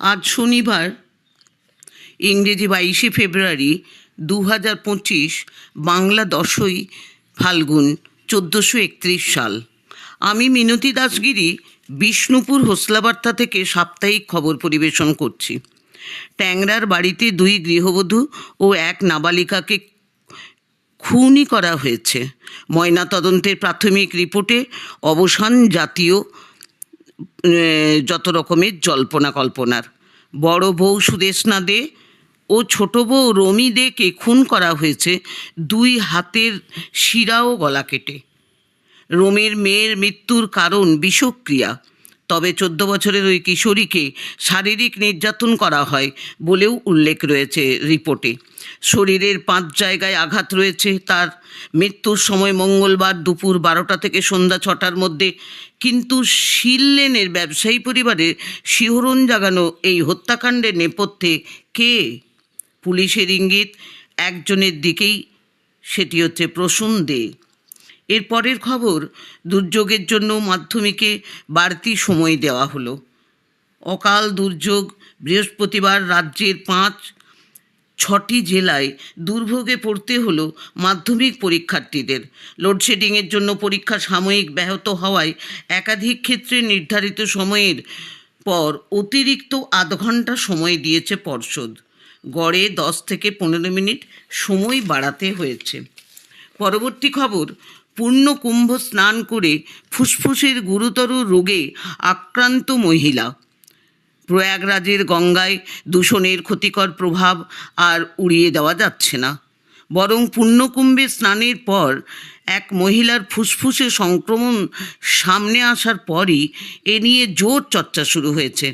আজ শনিবার, ইংরেজি বাইশে ফেব্রুয়ারি দু হাজার পঁচিশ, বাংলা দশই ফাল্গুন, চোদ্দোশো একত্রিশ সাল। আমি মিনতি দাসগিরি, বিষ্ণুপুর হোসলাবার্তা থেকে সাপ্তাহিক খবর পরিবেশন করছি। ট্যাংরার বাড়িতে দুই গৃহবধূ ও এক নাবালিকাকে খুনই করা হয়েছে। ময়নাতদন্তের প্রাথমিক রিপোর্টে অবসান জাতীয় যত রকমের জল্পনা কল্পনার। বড় বউ সুদেশনা দে ও ছোট বউ রমি দেকে খুন করা হয়েছে দুই হাতের শিরা ও গলা কেটে। রোমের মেয়ের মৃত্যুর কারণ বিষক্রিয়া। তবে চোদ্দ বছরের ওই কিশোরীকে শারীরিক নির্যাতন করা হয় বলেও উল্লেখ রয়েছে রিপোর্টে। শরীরের পাঁচ জায়গায় আঘাত রয়েছে, তার মৃত্যুর সময় মঙ্গলবার দুপুর বারোটা থেকে সন্ধ্যা ছটার মধ্যে। কিন্তু শিললেনের ব্যবসায়ী পরিবারের শিহরণ জাগানো এই হত্যাকাণ্ডের নেপথ্যে কে? পুলিশের ইঙ্গিত, একজনের দিকেই। সেটি হচ্ছে প্রসূন দে। এর পরের খবর, দুর্যোগের জন্য মাধ্যমিকে বাড়তি সময় দেওয়া হলো। অকাল দুর্যোগ বৃহস্পতিবার রাজ্যের পাঁচ, ছটি জেলায় দুর্ভোগে পড়তে হলো মাধ্যমিক পরীক্ষার্থীদের। লোডশেডিংয়ের জন্য পরীক্ষা সাময়িক ব্যাহত হওয়ায় একাধিক ক্ষেত্রে নির্ধারিত সময়ের পর অতিরিক্ত আধ ঘণ্টা সময় দিয়েছে পর্ষদ। গড়ে দশ থেকে পনেরো মিনিট সময় বাড়াতে হয়েছে। পরবর্তী খবর পূর্ণ কুম্ভ স্নান করে ফুসফুসের গুরুতর রোগে আক্রান্ত মহিলা। প্রয়াগরাজের গঙ্গায় দূষণের ক্ষতিকর প্রভাব আর উড়িয়ে দেওয়া যাচ্ছে না। বরং পুণ্যকুম্ভে স্নানের পর এক মহিলার ফুসফুসে সংক্রমণ সামনে আসার পরই এ নিয়ে জোর চর্চা শুরু হয়েছে।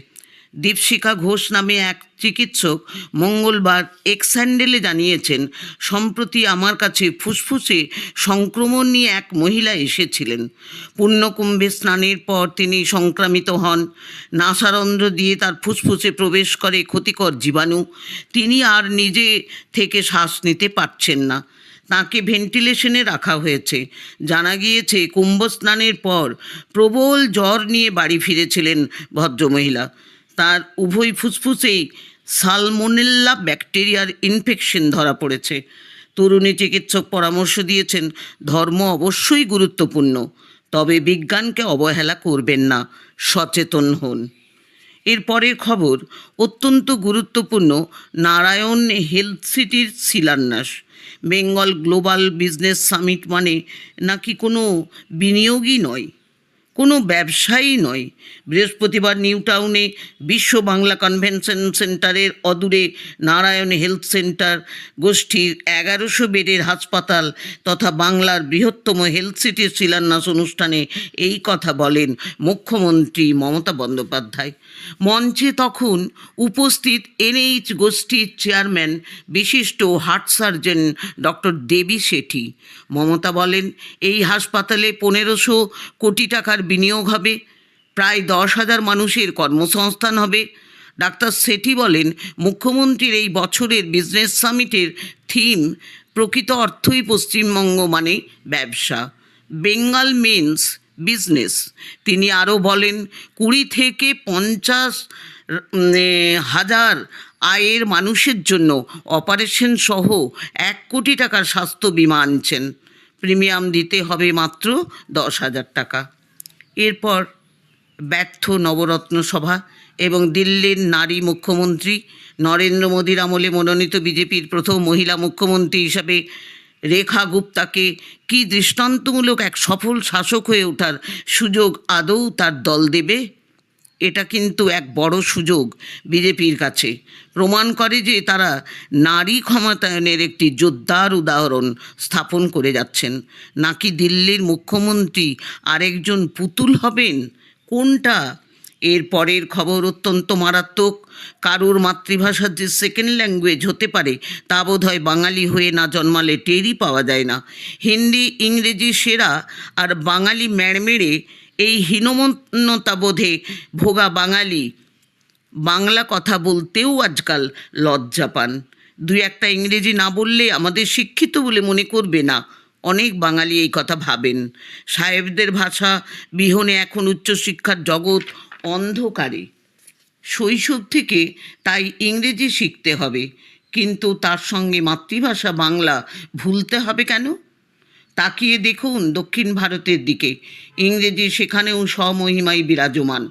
দীপশিখা ঘোষ নামে এক চিকিৎসক মঙ্গলবার এক্স হ্যান্ডেলে জানিয়েছেন, সম্প্রতি আমার কাছে ফুসফুসে সংক্রমণ নিয়ে এক মহিলা এসেছিলেন। পুণ্যকুম্ভে স্নানের পর তিনি সংক্রামিত হন। নাসারন্ধ্র দিয়ে তার ফুসফুসে প্রবেশ করে ক্ষতিকর জীবাণু। তিনি আর নিজে থেকে শ্বাস নিতে পারছেন না। তাকে ভেন্টিলেশনে রাখা হয়েছে। জানা গিয়েছে, কুম্ভ স্নানের পর প্রবল জ্বর নিয়ে বাড়ি ফিরেছিলেন ভদ্রমহিলা। তার উভয় ফুসফুসেই সালমোনেল্লা ব্যাকটেরিয়ার ইনফেকশন ধরা পড়েছে। তরুণী চিকিৎসক পরামর্শ দিয়েছেন, ধর্ম অবশ্যই গুরুত্বপূর্ণ, তবে বিজ্ঞানকে অবহেলা করবেন না, সচেতন হন। এর পরের খবর, অত্যন্ত গুরুত্বপূর্ণ, নারায়ণ হেলথ সিটির শিলান্যাস। বেঙ্গল গ্লোবাল বিজনেস সামিট মানে নাকি কোনো বিনিয়োগই নয়? কোনো ব্যবসায়ী নয়। বৃহস্পতিবার নিউ টাউনে বিশ্ব বাংলা কনভেনশন সেন্টারের অদূরে নারায়ণ হেলথ সেন্টার গোষ্ঠীর এগারোশো বেডের হাসপাতাল তথা বাংলার বৃহত্তম হেলথ সিটির শিলান্যাস অনুষ্ঠানে এই কথা বলেন মুখ্যমন্ত্রী মমতা বন্দ্যোপাধ্যায়। মঞ্চে তখন উপস্থিত এনএইচ গোষ্ঠীর চেয়ারম্যান বিশিষ্ট heart surgeon doctor Devi Shetty. Mamata বলেন, এই হাসপাতালে পনেরোশো কোটি টাকার বিনিয়োগ হবে, প্রায় দশ হাজার মানুষের কর্মসংস্থান হবে। ডাক্তার সেঠি বলেন, মুখ্যমন্ত্রীর এই বছরের বিজনেস সামিটের থিম, প্রকৃত অর্থই পশ্চিমবঙ্গ মানে ব্যবসা। Bengal means business. তিনি আরও বলেন, কুড়ি থেকে পঞ্চাশ হাজার আয়ের মানুষের জন্য অপারেশন সহ এক কোটি টাকার স্বাস্থ্য বিমা আনছেন। প্রিমিয়াম দিতে হবে মাত্র দশ হাজার টাকা। এরপর ব্যর্থ নবরত্ন সভা এবং দিল্লির নারী মুখ্যমন্ত্রী নরেন্দ্র মোদীর আমলে মনোনীত বিজেপির প্রথম মহিলা মুখ্যমন্ত্রী হিসাবে রেখা গুপ্তাকে কি দৃষ্টান্তমূলক এক সফল শাসক হয়ে ওঠার সুযোগ আদৌ তার দল দেবে? এটা কিন্তু এক বড় সুযোগ বিজেপির কাছে। প্রমাণ করে যে তারা নারী ক্ষমতায়নের একটি জোরদার উদাহরণ স্থাপন করে যাচ্ছেন। নাকি দিল্লির মুখ্যমন্ত্রী আরেকজন পুতুল হবেন? কোনটা? এর পরের খবর অত্যন্ত মারাত্মক। কারোর মাতৃভাষার যে সেকেন্ড ল্যাঙ্গুয়েজ হতে পারে, তা বোধ হয় বাঙালি হয়ে না জন্মালে টেরই পাওয়া যায় না। হিন্দি, ইংরেজি সেরা আর বাঙালি ম্যাড়মেড়ে এই হীনমন্যতা বোধে ভোগা বাঙালি বাংলা কথা বলতেও আজকাল লজ্জা পান। দুই একটা ইংরেজি না বললে আমাদের শিক্ষিত বলে মনে করবে না। অনেক বাঙালি এই কথা ভাবেন। সাহেবদের ভাষা বিহনে এখন উচ্চশিক্ষার জগৎ অন্ধকারে। শৈশব থেকে তাই ইংরেজি শিখতে হবে। কিন্তু তার সঙ্গে মাতৃভাষা বাংলা ভুলতে হবে কেন? তাকিয়ে দেখুন দক্ষিণ ভারতের দিকে। ইংরেজি সেখানেও স্বমহিমায় বিরাজমান।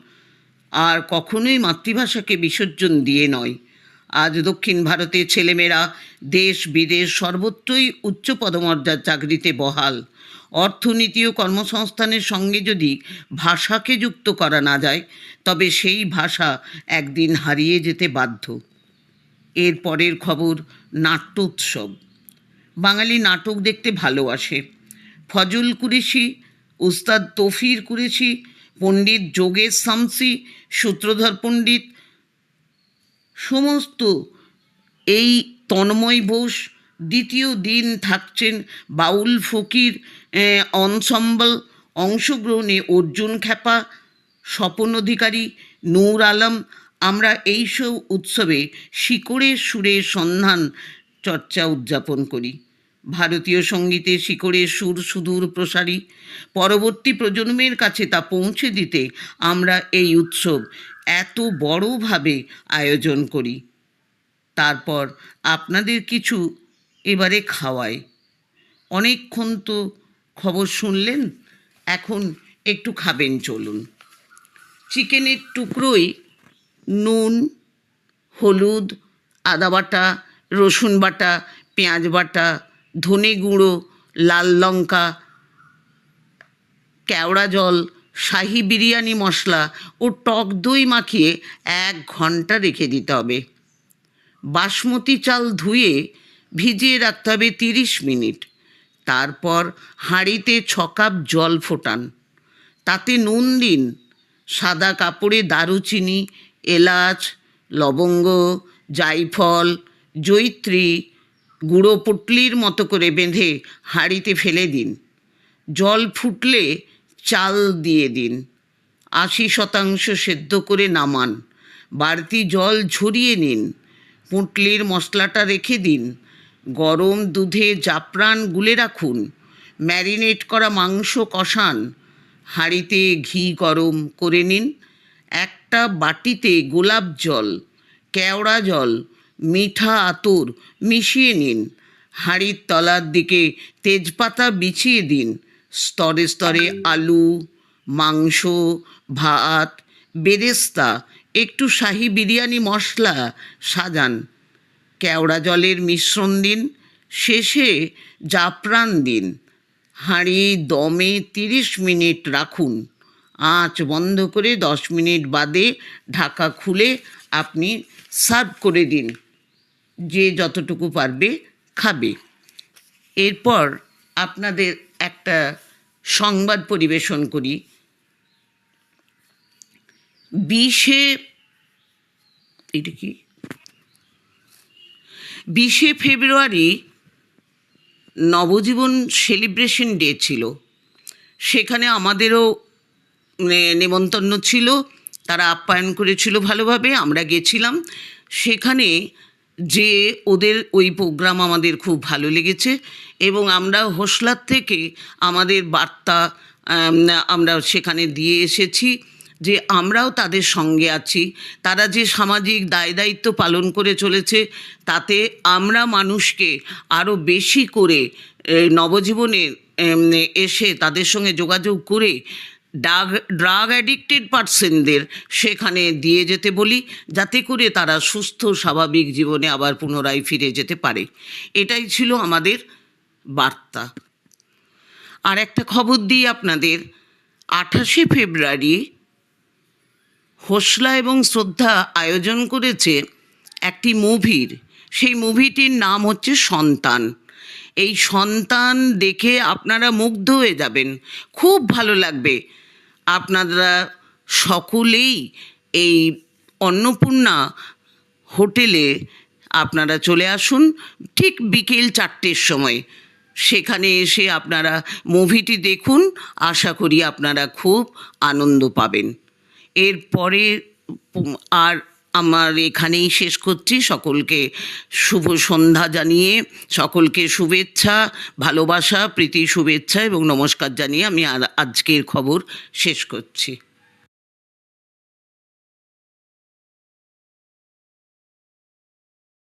আর কখনোই মাতৃভাষাকে বিসর্জন দিয়ে নয়। আজ দক্ষিণ ভারতের ছেলেমেয়েরা দেশ, বিদেশ সর্বত্রই উচ্চ পদমর্যাদার চাকরিতে বহাল। অর্থনীতি ও কর্মসংস্থানের সঙ্গে যদি ভাষাকে যুক্ত করা না যায়, তবে সেই ভাষা একদিন হারিয়ে যেতে বাধ্য। এর পরের খবর নাট্যোৎসব। বাঙালি নাটক দেখতে ভালোবাসে। ফজল কুরেশি, উস্তাদ তফির কুরেশি, পণ্ডিত যোগেশ শামসি সূত্রধর পণ্ডিত, সমস্ত এই তন্ময় বোস দ্বিতীয় দিন থাকছেন বাউল ফকির অনসম্বল অংশগ্রহণে অর্জুন খ্যাপা, স্বপন অধিকারী নূর আলম। আমরা এইসব উৎসবে শিকড়ের সুরের সন্ধান চর্চা উদযাপন করি। ভারতীয় সঙ্গীতে শিকড়ের সুর সুদূর প্রসারী। পরবর্তী প্রজন্মের কাছে তা পৌঁছে দিতে আমরা এই উৎসব এত বড়ভাবে আয়োজন করি। তারপর আপনাদের কিছু এবারে খাওয়াই। অনেকক্ষণ তো খবর শুনলেন, এখন একটু খাবেন চলুন। চিকেনের টুকরোই নুন, হলুদ, আদা বাটা, রসুন বাটা, পেঁয়াজ বাটা ধনে গুঁড়ো, লাল লঙ্কা, কেওড়া জল, শাহি বিরিয়ানি মশলা ও টক দই মাখিয়ে এক ঘণ্টা রেখে দিতে হবে। বাসমতি চাল ধুয়ে ভিজিয়ে রাখতে হবে তিরিশ মিনিট। তারপর হাঁড়িতে ছ কাপ জল ফোটান। তাতে নুন দিন। সাদা কাপড়ে দারুচিনি, এলাচ, লবঙ্গ জাইফল জৈত্রী গুঁড়ো পুটলির মতো করে বেঁধে হাঁড়িতে ফেলে দিন। জল ফুটলে চাল দিয়ে দিন। আশি শতাংশ সেদ্ধ করে নামান। বাড়তি জল ঝরিয়ে নিন। পুঁটলির মশলাটা রেখে দিন। গরম দুধে জাফরান গুলে রাখুন। ম্যারিনেট করা মাংস কষান। হাঁড়িতে ঘি গরম করে নিন। একটা বাটিতে গোলাপ জল, কেওড়া জল মিঠা আতর মিশিয়ে নিন। হাঁড়ির তলার দিকে তেজপাতা বিছিয়ে দিন। স্তরে স্তরে আলু, মাংস, ভাত, বেরেস্তা, একটু শাহি বিরিয়ানি মশলা সাজান। কেওড়া জলের মিশ্রণ দিন। শেষে জাফরান দিন। হাঁড়ি দমে তিরিশ মিনিট রাখুন। আঁচ বন্ধ করে দশ মিনিট বাদে ঢাকা খুলে আপনি সার্ভ করে দিন। যে যতটুকু পারবে খাবে। এরপর আপনাদের একটা সংবাদ পরিবেশন করি। বিশে এটা কি? বিশে ফেব্রুয়ারি নবজীবন সেলিব্রেশন ডে ছিল। সেখানে আমাদেরও নেমন্তন্ন ছিল। তারা আপ্যায়ন করেছিল ভালোভাবে, আমরা গেছিলাম। সেখানে যে ওদের ওই প্রোগ্রাম আমাদের খুব ভালো লেগেছে এবং আমরা হোসলার থেকে আমাদের বার্তা আমরা সেখানে দিয়ে এসেছি যে আমরাও তাদের সঙ্গে আছি। তারা যে সামাজিক দায় দায়িত্ব পালন করে চলেছে তাতে আমরা মানুষকে আরও বেশি করে এ, নবজীবনের এসে তাদের সঙ্গে যোগাযোগ করে ড্রাগ ড্রাগ অ্যাডিক্টেড পার্সেনদের সেখানে দিয়ে যেতে বলি, যাতে করে তারা সুস্থ, স্বাভাবিক জীবনে আবার পুনরায় ফিরে যেতে পারে। এটাই ছিল আমাদের বার্তা। আর একটা খবর দিই আপনাদের, আঠাশে ফেব্রুয়ারি হোসলা এবং শ্রদ্ধা আয়োজন করেছে একটি মুভির। সেই মুভিটির নাম হচ্ছে সন্তান। এই সন্তান দেখে আপনারা মুগ্ধ হয়ে যাবেন। খুব ভালো লাগবে। আপনারা সকলেই এই অন্নপূর্ণা হোটেলে আপনারা চলে আসুন। ঠিক বিকেল চারটের সময়। সেখানে এসে আপনারা মুভিটি দেখুন। আশা করি আপনারা খুব আনন্দ পাবেন। এরপরে, আর আমার এখানেই শেষ করছি। সকলকে শুভ সন্ধ্যা জানিয়ে, সকলকে শুভেচ্ছা, ভালোবাসা, প্রীতি, শুভেচ্ছা এবং নমস্কার জানিয়ে আমি আর আজকের খবর শেষ করছি।